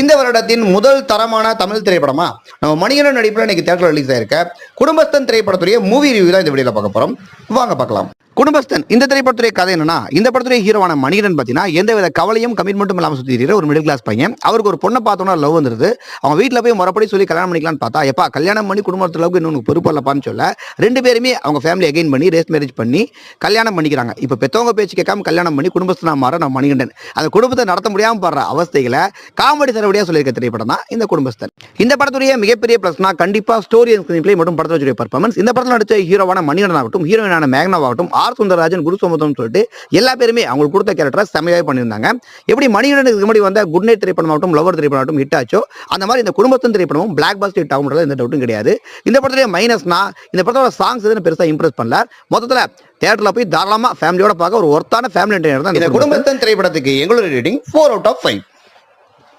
இந்த வருடத்தின் முதல் தரமான தமிழ் திரைப்படமா? நம்ம மணிகண்டன் நடிப்பில் இன்னைக்கு தேட்டர் ரிலீஸ் ஆயிருக்க. குடும்பஸ்தன் திரைப்படத்துடைய மூவி ரிவ்யூ தான் இந்த வீடியோவில் பார்க்க போகிறோம் வாங்க பார்க்கலாம். குடும்பஸ்தன். இந்த திரைப்படத்துடைய கதை என்னன்னா இந்த படத்துடைய ஹீரோவான மணிகண்டன் பார்த்தீங்கன்னா எந்தவித கவலையும் கமிட்மெண்ட்டும் இல்லாமல் சுற்றி இருக்கிற ஒரு மிடில் கிளாஸ் பையன். அவருக்கு ஒரு பொண்ணை பார்த்தோன்னா லவ் வந்துருது. அவங்க வீட்டில் போய் முறைப்படி சொல்லி கல்யாணம் பண்ணிக்கலாம்னு பார்த்தா எப்பா கல்யாணம் பண்ணி குடும்பத்து அளவுக்கு இன்னும் உனக்கு பொறுப்பு இல்லப்பான்னு சொல்ல ரெண்டு பேருமே அவங்க ஃபேமிலி அகைன் பண்ணி ரேஸ் மேரேஜ் பண்ணி கல்யாணம் பண்ணிக்கிறாங்க. இப்போ பெற்றவங்க பேச்சு கேட்காம கல்யாணம் பண்ணி குடும்பஸ்தனாக மாற நம்ம மணிகண்டன். அந்த குடும்பத்தை நடத்த முடியாமல் படுற அவஸ்தைகளை காமெடி தரவடியாக சொல்லியிருக்க திரைப்படம் தான் இந்த குடும்பஸ்தன். இந்த படத்துடைய மிகப்பெரிய ப்ளஸ்னா கண்டிப்பாக ஸ்டோரி மட்டும் பிளே மற்றும் படத்தில் வச்சுடைய பர்ஃபார்மன்ஸ் இந்த படத்தில் நடித்த ஹீரோவான மணிகண்டன் ஆகட்டும் ஹீரோயினான மேக்னாவாகட்டும் ஆர் சுந்தரராஜன் குரு சோமதம் சொல்லிட்டு எல்லா பேருமே அவங்களுக்கு கொடுத்த கேரக்டரை செமையாகவே பண்ணியிருந்தாங்க. எப்படி மணிகண்டனுக்கு முன்னாடி வந்த குட் நைட் திரைப்படம் ஆகட்டும் லவர் திரைப்படம் ஆகட்டும் ஹிட் ஆச்சோ அந்த மாதிரி இந்த குடும்பத்தின் திரைப்படமும் பிளாக் பாஸ்ட் ஹிட் ஆகும் எந்த டவுட்டும் கிடையாது. இந்த படத்துடைய மைனஸ்னா இந்த படத்தோட சாங்ஸ் எதுவும் பெருசாக இம்ப்ரெஸ் பண்ணல. மொத்தத்தில் தேட்டரில் போய் தாராளமாக ஃபேமிலியோட பார்க்க ஒரு ஒர்த்தான ஃபேமிலி என்டர்டைனர் தான் இந்த குடும்பத்தின் திரைப்படத்துக்கு எங்களுடைய rating four out of five